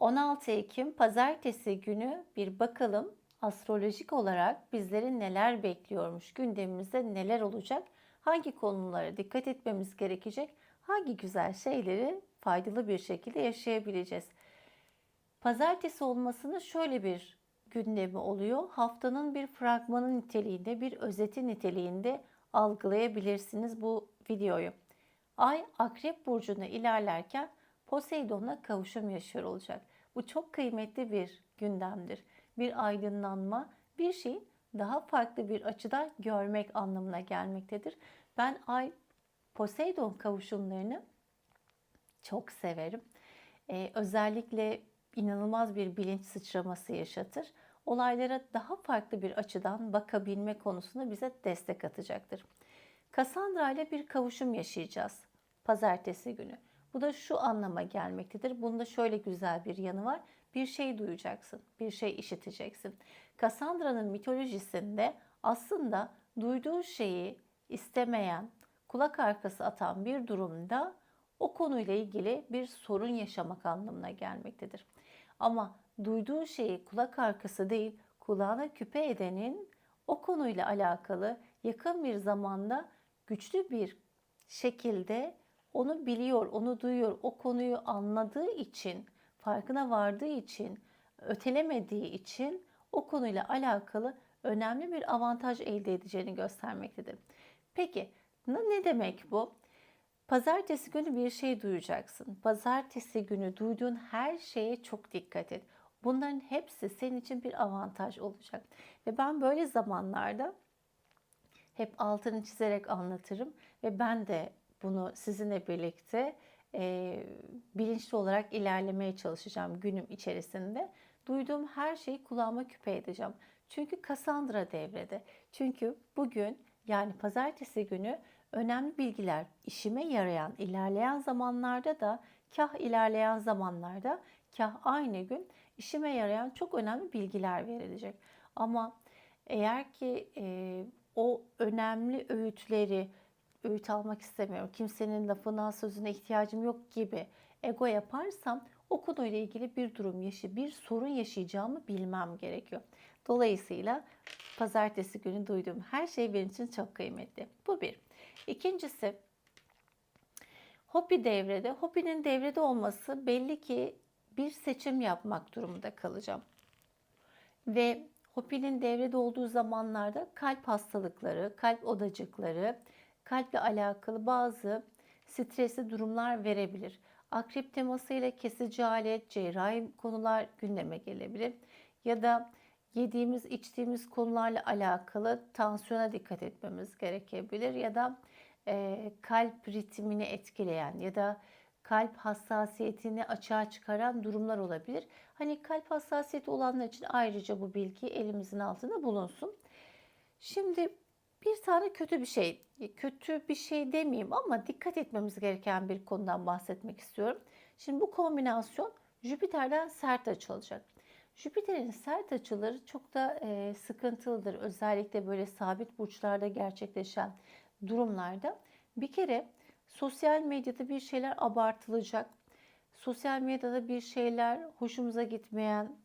16 Ekim pazartesi günü bir bakalım astrolojik olarak bizleri neler bekliyormuş, gündemimizde neler olacak, hangi konulara dikkat etmemiz gerekecek, hangi güzel şeyleri faydalı bir şekilde yaşayabileceğiz. Pazartesi olmasının şöyle bir gündemi oluyor. Haftanın bir fragmanı niteliğinde, bir özeti niteliğinde algılayabilirsiniz bu videoyu. Ay Akrep Burcu'na ilerlerken Poseidon'la kavuşum yaşıyor olacak. Bu çok kıymetli bir gündemdir. Bir aydınlanma, bir şeyi daha farklı bir açıdan görmek anlamına gelmektedir. Ben Ay Poseidon kavuşumlarını çok severim. Ee, özellikle inanılmaz bir bilinç sıçraması yaşatır. Olaylara daha farklı bir açıdan bakabilme konusunda bize destek atacaktır. Cassandra ile bir kavuşum yaşayacağız pazartesi günü. Bu da şu anlama gelmektedir. Bunda şöyle güzel bir yanı var. Bir şey duyacaksın, bir şey işiteceksin. Cassandra'nın mitolojisinde aslında duyduğu şeyi istemeyen, kulak arkası atan bir durumda o konuyla ilgili bir sorun yaşamak anlamına gelmektedir. Ama duyduğu şeyi kulak arkası değil, kulağına küpe edenin o konuyla alakalı yakın bir zamanda güçlü bir şekilde onu biliyor, onu duyuyor, o konuyu anladığı için, farkına vardığı için, ötelemediği için o konuyla alakalı önemli bir avantaj elde edeceğini göstermektedir. Peki ne demek bu? Pazartesi günü bir şey duyacaksın. Pazartesi günü duyduğun her şeye çok dikkat et. Bunların hepsi senin için bir avantaj olacak. Ve ben böyle zamanlarda hep altını çizerek anlatırım ve ben de bunu sizinle birlikte e, bilinçli olarak ilerlemeye çalışacağım günüm içerisinde. Duyduğum her şeyi kulağıma küpe edeceğim. Çünkü Cassandra devrede. Çünkü bugün yani pazartesi günü önemli bilgiler işime yarayan ilerleyen zamanlarda da kah ilerleyen zamanlarda kah aynı gün işime yarayan çok önemli bilgiler verilecek. Ama eğer ki e, o önemli öğütleri öğüt almak istemiyorum. Kimsenin lafına, sözüne ihtiyacım yok gibi ego yaparsam o konuyla ilgili bir durum yaşı, bir sorun yaşayacağımı bilmem gerekiyor. Dolayısıyla pazartesi günü duyduğum her şey benim için çok kıymetli. Bu bir. İkincisi Hopi devrede. Hopi'nin devrede olması belli ki bir seçim yapmak durumunda kalacağım. Ve Hopi'nin devrede olduğu zamanlarda kalp hastalıkları, kalp odacıkları, kalple alakalı bazı stresli durumlar verebilir. Akrep temasıyla kesici alet, cerrahi konular gündeme gelebilir. Ya da yediğimiz, içtiğimiz konularla alakalı tansiyona dikkat etmemiz gerekebilir. Ya da e, kalp ritmini etkileyen ya da kalp hassasiyetini açığa çıkaran durumlar olabilir. Hani kalp hassasiyeti olanlar için ayrıca bu bilgi elimizin altında bulunsun. Şimdi bir tane kötü bir şey, kötü bir şey demeyeyim ama dikkat etmemiz gereken bir konudan bahsetmek istiyorum. Şimdi bu kombinasyon Jüpiter'den sert açılacak. Jüpiter'in sert açıları çok da e, sıkıntılıdır. Özellikle böyle sabit burçlarda gerçekleşen durumlarda. Bir kere sosyal medyada bir şeyler abartılacak. Sosyal medyada bir şeyler hoşumuza gitmeyen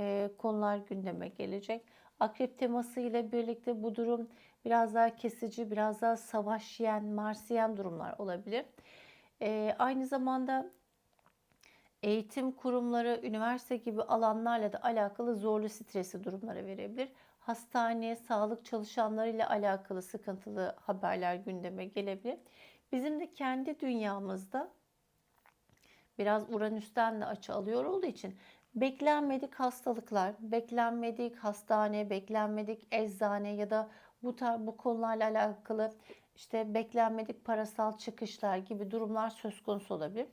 e, konular gündeme gelecek. Akrep teması ile birlikte bu durum biraz daha kesici, biraz daha savaş yiyen, marsiyen durumlar olabilir. E, aynı zamanda eğitim kurumları, üniversite gibi alanlarla da alakalı zorlu stresli durumlara verebilir. Hastane, sağlık çalışanlarıyla alakalı sıkıntılı haberler gündeme gelebilir. Bizim de kendi dünyamızda biraz Uranüs'ten de açı alıyor olduğu için beklenmedik hastalıklar, beklenmedik hastane, beklenmedik eczane ya da bu tar bu konularla alakalı işte beklenmedik parasal çıkışlar gibi durumlar söz konusu olabilir.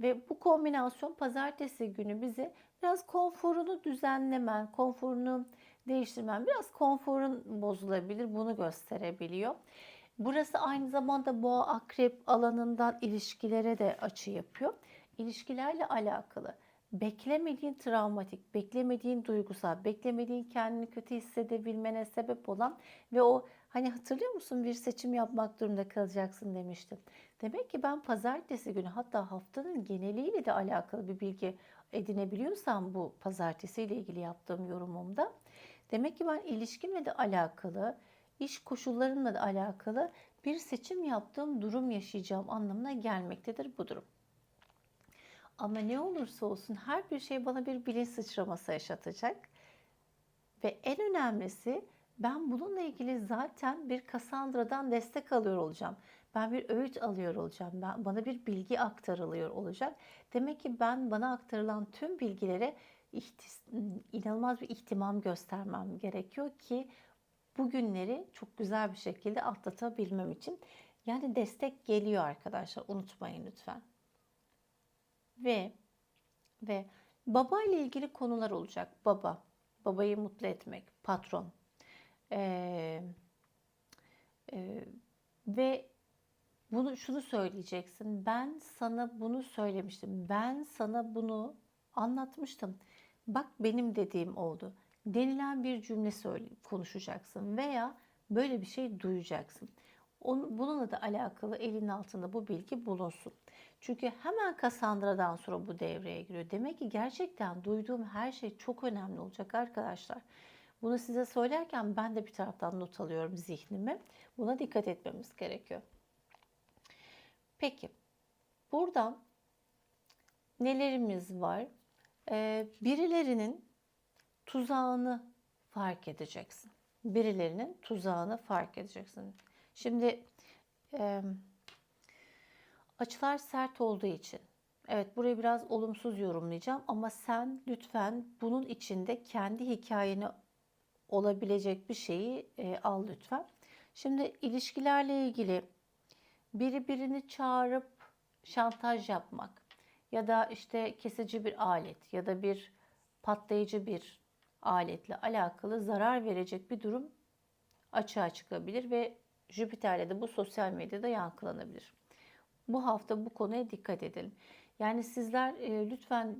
Ve bu kombinasyon pazartesi günü bize biraz konforunu düzenlemen, konforunu değiştirmen, biraz konforun bozulabilir. Bunu gösterebiliyor. Burası aynı zamanda boğa akrep alanından ilişkilere de açı yapıyor. İlişkilerle alakalı beklemediğin travmatik, beklemediğin duygusal, beklemediğin kendini kötü hissedebilmene sebep olan ve o hani hatırlıyor musun bir seçim yapmak durumunda kalacaksın demiştim. Demek ki ben pazartesi günü hatta haftanın geneliyle de alakalı bir bilgi edinebiliyorsam bu pazartesiyle ilgili yaptığım yorumumda demek ki ben ilişkimle de alakalı, iş koşullarımla da alakalı bir seçim yaptığım durum yaşayacağım anlamına gelmektedir bu durum. Ama ne olursa olsun her bir şey bana bir bilinç sıçraması yaşatacak. Ve en önemlisi ben bununla ilgili zaten bir Cassandra'dan destek alıyor olacağım. Ben bir öğüt alıyor olacağım. Ben, bana bir bilgi aktarılıyor olacak. Demek ki ben bana aktarılan tüm bilgilere inanılmaz bir ihtimam göstermem gerekiyor ki bu günleri çok güzel bir şekilde atlatabilmem için. Yani destek geliyor arkadaşlar unutmayın lütfen. Ve ve baba ile ilgili konular olacak. Baba, babayı mutlu etmek, patron. Ee, e, ve bunu şunu söyleyeceksin. Ben sana bunu söylemiştim. Ben sana bunu anlatmıştım. Bak benim dediğim oldu. Denilen bir cümle söyle, konuşacaksın veya böyle bir şey duyacaksın. Onun, bununla da alakalı elin altında bu bilgi bulunsun. Çünkü hemen Cassandra'dan sonra bu devreye giriyor. Demek ki gerçekten duyduğum her şey çok önemli olacak arkadaşlar. Bunu size söylerken ben de bir taraftan not alıyorum zihnime. Buna dikkat etmemiz gerekiyor. Peki, buradan nelerimiz var? Ee, birilerinin tuzağını fark edeceksin. Birilerinin tuzağını fark edeceksin. Şimdi e, açılar sert olduğu için evet burayı biraz olumsuz yorumlayacağım ama sen lütfen bunun içinde kendi hikayeni olabilecek bir şeyi e, al lütfen. Şimdi ilişkilerle ilgili biri birini çağırıp şantaj yapmak ya da işte kesici bir alet ya da bir patlayıcı bir aletle alakalı zarar verecek bir durum açığa çıkabilir ve Jüpiter'le de bu sosyal medyada yankılanabilir. Bu hafta bu konuya dikkat edelim. Yani sizler e, lütfen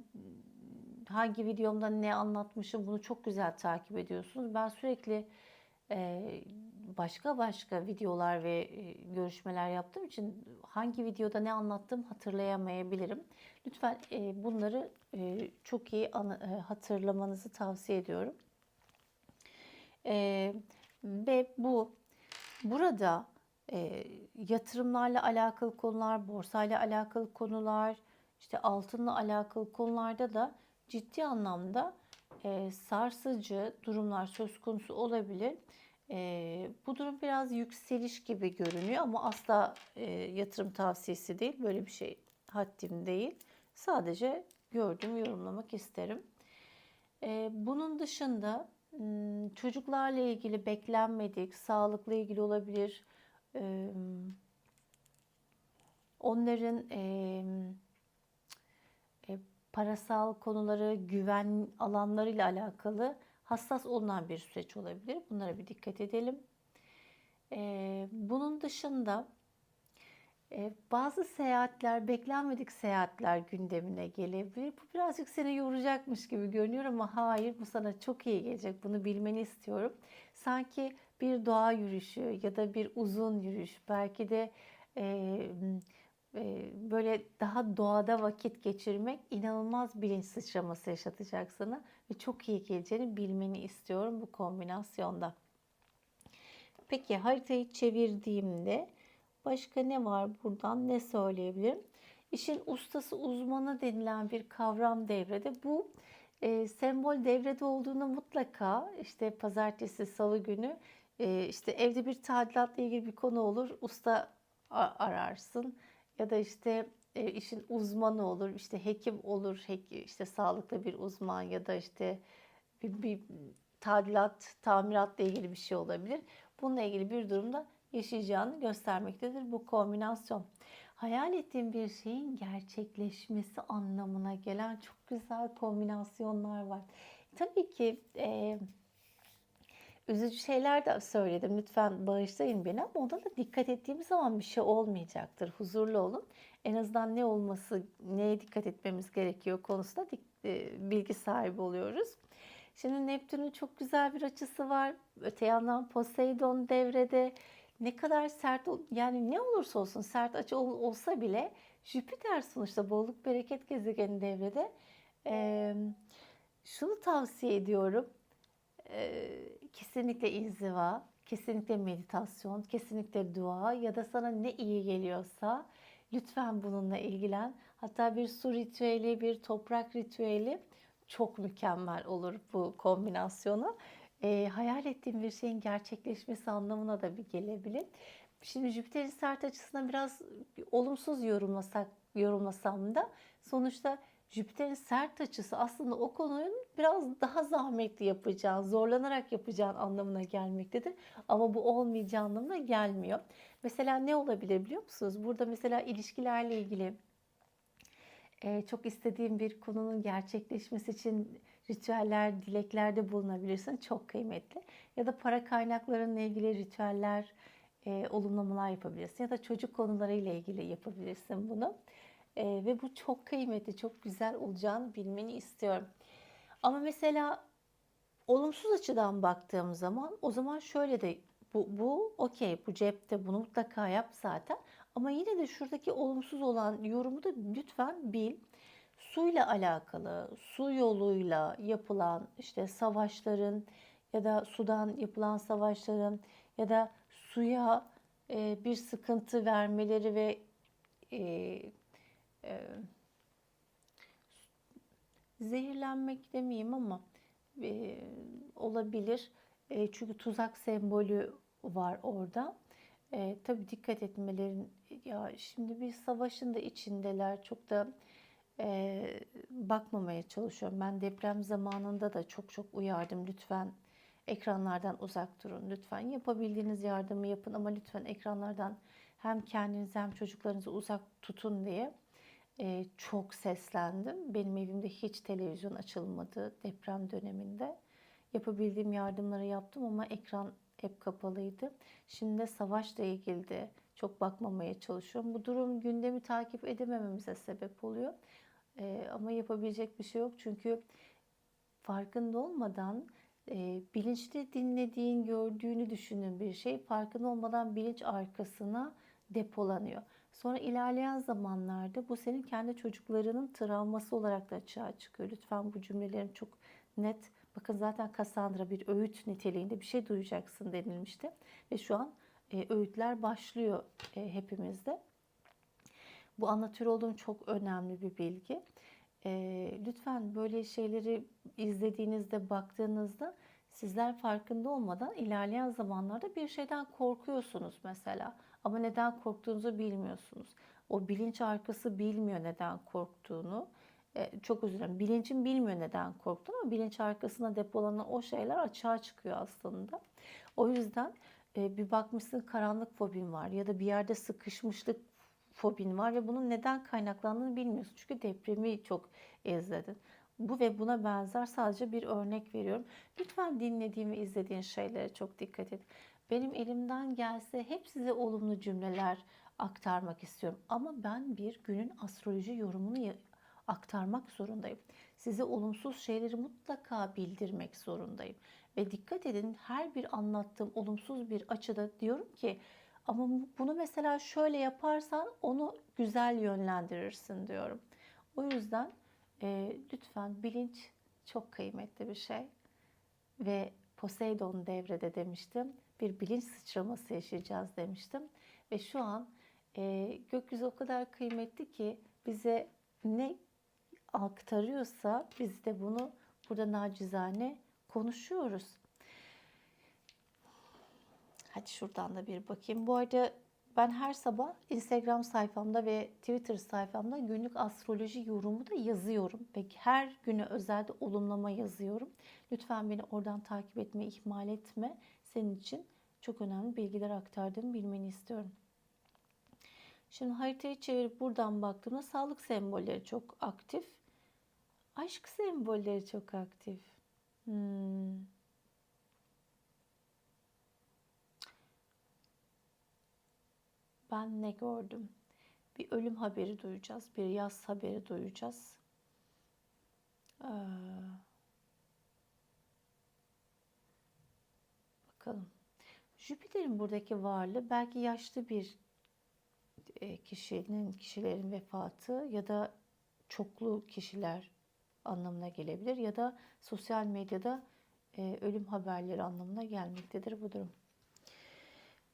hangi videomda ne anlatmışım bunu çok güzel takip ediyorsunuz. Ben sürekli e, başka başka videolar ve e, görüşmeler yaptığım için hangi videoda ne anlattım hatırlayamayabilirim. Lütfen e, bunları e, çok iyi e, hatırlamanızı tavsiye ediyorum. E, ve bu burada e, yatırımlarla alakalı konular, borsayla alakalı konular, işte altınla alakalı konularda da ciddi anlamda e, sarsıcı durumlar söz konusu olabilir. E, bu durum biraz yükseliş gibi görünüyor ama asla e, yatırım tavsiyesi değil. Böyle bir şey haddim değil. Sadece gördüğümü yorumlamak isterim. E, bunun dışında çocuklarla ilgili beklenmedik, sağlıkla ilgili olabilir. Onların e, parasal konuları, güven alanlarıyla alakalı hassas olunan bir süreç olabilir. Bunlara bir dikkat edelim. Bunun dışında bazı seyahatler, beklenmedik seyahatler gündemine gelebilir. Bu birazcık seni yoracakmış gibi görünüyor ama hayır bu sana çok iyi gelecek. Bunu bilmeni istiyorum. Sanki bir doğa yürüyüşü ya da bir uzun yürüyüş belki de e, böyle daha doğada vakit geçirmek inanılmaz bilinç sıçraması yaşatacak sana ve çok iyi geleceğini bilmeni istiyorum bu kombinasyonda. Peki haritayı çevirdiğimde başka ne var buradan ne söyleyebilirim? İşin ustası uzmanı denilen bir kavram devrede. Bu e, sembol devrede olduğunu mutlaka işte pazartesi, salı günü e, işte evde bir tadilatla ilgili bir konu olur. Usta ararsın ya da işte e, işin uzmanı olur, işte hekim olur, hek, işte sağlıklı bir uzman ya da işte bir, bir tadilat, tamiratla ilgili bir şey olabilir. Bununla ilgili bir durumda yaşayacağını göstermektedir bu kombinasyon. Hayal ettiğim bir şeyin gerçekleşmesi anlamına gelen çok güzel kombinasyonlar var. Tabii ki e, üzücü şeyler de söyledim. Lütfen bağışlayın beni ama onda da dikkat ettiğimiz zaman bir şey olmayacaktır. Huzurlu olun. En azından ne olması, neye dikkat etmemiz gerekiyor konusunda e, bilgi sahibi oluyoruz. Şimdi Neptün'ün çok güzel bir açısı var. Öte yandan Poseidon devrede. Ne kadar sert, yani ne olursa olsun sert açı olsa bile Jüpiter sonuçta bolluk bereket gezegeni devrede Ee, şunu tavsiye ediyorum. Ee, kesinlikle inziva, kesinlikle meditasyon, kesinlikle dua ya da sana ne iyi geliyorsa lütfen bununla ilgilen. Hatta bir su ritüeli, bir toprak ritüeli çok mükemmel olur bu kombinasyonu. Ee, hayal ettiğim bir şeyin gerçekleşmesi anlamına da bir gelebilir. Şimdi Jüpiter'in sert açısına biraz olumsuz yorumlasak yorumlasam da sonuçta Jüpiter'in sert açısı aslında o konunun biraz daha zahmetli yapacağın, zorlanarak yapacağın anlamına gelmektedir. Ama bu olmayacağı anlamına gelmiyor. Mesela ne olabilir biliyor musunuz? Burada mesela ilişkilerle ilgili e, çok istediğim bir konunun gerçekleşmesi için ritüeller, dileklerde bulunabilirsin. Çok kıymetli. Ya da para kaynaklarıyla ilgili ritüeller, e, olumlamalar yapabilirsin. Ya da çocuk konularıyla ilgili yapabilirsin bunu. E, ve bu çok kıymetli, çok güzel olacağını bilmeni istiyorum. Ama mesela olumsuz açıdan baktığım zaman o zaman şöyle de bu, bu okey bu cepte bunu mutlaka yap zaten. Ama yine de şuradaki olumsuz olan yorumu da lütfen bil. Suyla alakalı, su yoluyla yapılan işte savaşların ya da sudan yapılan savaşların ya da suya e, bir sıkıntı vermeleri ve e, e, zehirlenmek demeyeyim ama e, olabilir. E, çünkü tuzak sembolü var orada. E, tabii dikkat etmelerin ya şimdi bir savaşın da içindeler. Çok da e, bakmamaya çalışıyorum. Ben deprem zamanında da çok çok uyardım. Lütfen ekranlardan uzak durun. Lütfen yapabildiğiniz yardımı yapın ama lütfen ekranlardan hem kendinizi hem çocuklarınızı uzak tutun diye e, çok seslendim. Benim evimde hiç televizyon açılmadı deprem döneminde. Yapabildiğim yardımları yaptım ama ekran hep kapalıydı. Şimdi de savaşla ilgili de çok bakmamaya çalışıyorum. Bu durum gündemi takip edemememize sebep oluyor. E, ama yapabilecek bir şey yok çünkü farkında olmadan e, bilinçli dinlediğin, gördüğünü düşündüğün bir şey farkında olmadan bilinç arkasına depolanıyor. Sonra ilerleyen zamanlarda bu senin kendi çocuklarının travması olarak da açığa çıkıyor. Lütfen bu cümlelerin çok net. Bakın zaten Cassandra bir öğüt niteliğinde bir şey duyacaksın denilmişti. Ve şu an e, öğütler başlıyor e, hepimizde. Bu anlatıyor olduğum çok önemli bir bilgi. E, lütfen böyle şeyleri izlediğinizde, baktığınızda sizler farkında olmadan ilerleyen zamanlarda bir şeyden korkuyorsunuz mesela. Ama neden korktuğunuzu bilmiyorsunuz. O bilinç arkası bilmiyor neden korktuğunu. E, çok özür dilerim. Bilincin bilmiyor neden korktuğunu ama bilinç arkasına depolanan o şeyler açığa çıkıyor aslında. O yüzden e, bir bakmışsın karanlık fobin var ya da bir yerde sıkışmışlık fobin var ve bunun neden kaynaklandığını bilmiyorsun. Çünkü depremi çok izledin. Bu ve buna benzer sadece bir örnek veriyorum. Lütfen dinlediğim ve izlediğin şeylere çok dikkat et. Benim elimden gelse hep size olumlu cümleler aktarmak istiyorum. Ama ben bir günün astroloji yorumunu aktarmak zorundayım. Size olumsuz şeyleri mutlaka bildirmek zorundayım. Ve dikkat edin her bir anlattığım olumsuz bir açıda diyorum ki ama bunu mesela şöyle yaparsan onu güzel yönlendirirsin diyorum. O yüzden e, lütfen bilinç çok kıymetli bir şey. Ve Poseidon devrede demiştim. Bir bilinç sıçraması yaşayacağız demiştim. Ve şu an e, gökyüzü o kadar kıymetli ki bize ne aktarıyorsa biz de bunu burada nacizane konuşuyoruz. Hadi şuradan da bir bakayım. Bu arada ben her sabah Instagram sayfamda ve Twitter sayfamda günlük astroloji yorumu da yazıyorum. Ve her güne özel de olumlama yazıyorum. Lütfen beni oradan takip etmeyi ihmal etme. Senin için çok önemli bilgiler aktardığımı bilmeni istiyorum. Şimdi haritayı çevirip buradan baktığımda sağlık sembolleri çok aktif. Aşk sembolleri çok aktif. Hmm. Ben ne gördüm? Bir ölüm haberi duyacağız, bir yaz haberi duyacağız. Ee, bakalım. Jüpiter'in buradaki varlığı belki yaşlı bir e, kişinin, kişilerin vefatı ya da çoklu kişiler anlamına gelebilir ya da sosyal medyada e, ölüm haberleri anlamına gelmektedir bu durum.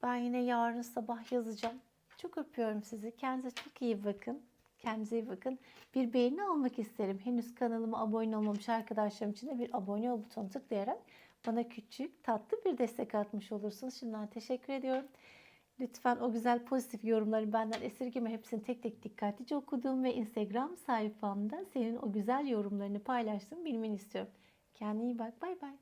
Ben yine yarın sabah yazacağım. Çok öpüyorum sizi. Kendinize çok iyi bakın. Kendinize iyi bakın. Bir beğeni almak isterim. Henüz kanalıma abone olmamış arkadaşlarım için de bir abone ol butonu tıklayarak bana küçük tatlı bir destek atmış olursunuz. Şimdiden teşekkür ediyorum. Lütfen o güzel pozitif yorumları benden esirgeme. Hepsini tek tek dikkatlice okuduğum ve Instagram sayfamda senin o güzel yorumlarını paylaştığımı bilmeni istiyorum. Kendine iyi bak. Bay bay.